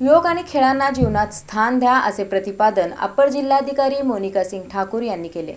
योग आणि खेळांना जीवनात स्थान द्या असे प्रतिपादन अप्पर जिल्हाधिकारी मोनिका सिंग ठाकूर यांनी केले.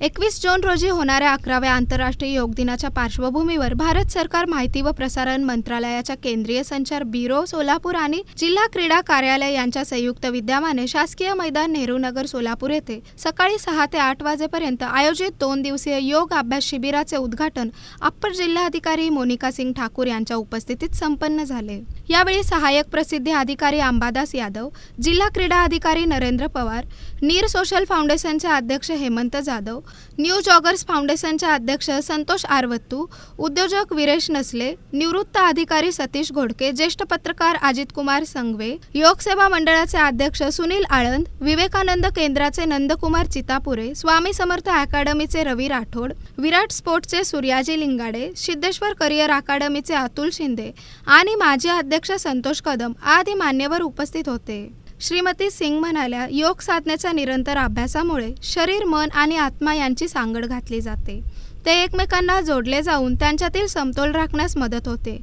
एकवीस जून रोजी होणाऱ्या अकराव्या आंतरराष्ट्रीय योग दिनाच्या पार्श्वभूमीवर भारत सरकार माहिती व प्रसारण मंत्रालयाच्या केंद्रीय संचार ब्युरो सोलापूर आणि जिल्हा क्रीडा कार्यालय यांच्या संयुक्त विद्यमाने शासकीय मैदान नेहरू नगर सोलापूर येथे सकाळी सहा ते आठ वाजेपर्यंत आयोजित दोन दिवसीय योग अभ्यास शिबिराचे उद्घाटन अप्पर जिल्हाधिकारी मोनिका सिंग ठाकूर यांच्या उपस्थितीत संपन्न झाले. यावेळी सहाय्यक प्रसिद्धी अधिकारी अंबादास यादव जिल्हा क्रीडा अधिकारी नरेंद्र पवार नीर सोशल फाउंडेशनचे अध्यक्ष हेमंत जाधव न्यू जॉगर्स फाउंडेशनचे अध्यक्ष संतोष आरवत्तू उद्योजक विरेश नसले निवृत्त अधिकारी सतीश घोडके ज्येष्ठ पत्रकार अजित कुमार संघवे योगसेवा मंडळाचे अध्यक्ष सुनील आळंद विवेकानंद केंद्राचे नंदकुमार चितापुरे स्वामी समर्थ अकॅडमीचे रवी राठोड विराट स्पोर्ट्सचे सूर्याजी लिंगाडे सिद्धेश्वर करिअर अकादमीचे अतुल शिंदे आणि माजी अध्यक्ष संतोष कदम आदी मान्यवर उपस्थित होते. श्रीमती सिंग म्हणाल्या योग साधनेच्या निरंतर अभ्यासामुळे शरीर मन आणि आत्मा यांची सांगड घातली जाते. ते एकमेकांना जोडले जाऊन त्यांच्यातील समतोल राखण्यास मदत होते.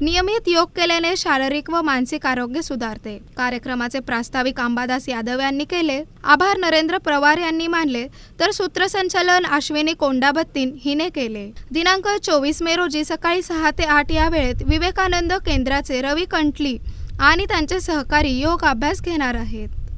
नियमित योग केल्याने शारीरिक व मानसिक आरोग्य सुधारते. कार्यक्रमाचे प्रास्ताविक अंबादास यादव यांनी केले. आभार नरेंद्र पवार यांनी मानले तर सूत्रसंचालन अश्विनी कोंडाबत्तीन हिने केले. दिनांक चोवीस मे रोजी सकाळी सहा ते आठ या वेळेत विवेकानंद केंद्राचे रवी कंटली आणि त्यांचे सहकारी योग अभ्यास घेणार आहेत.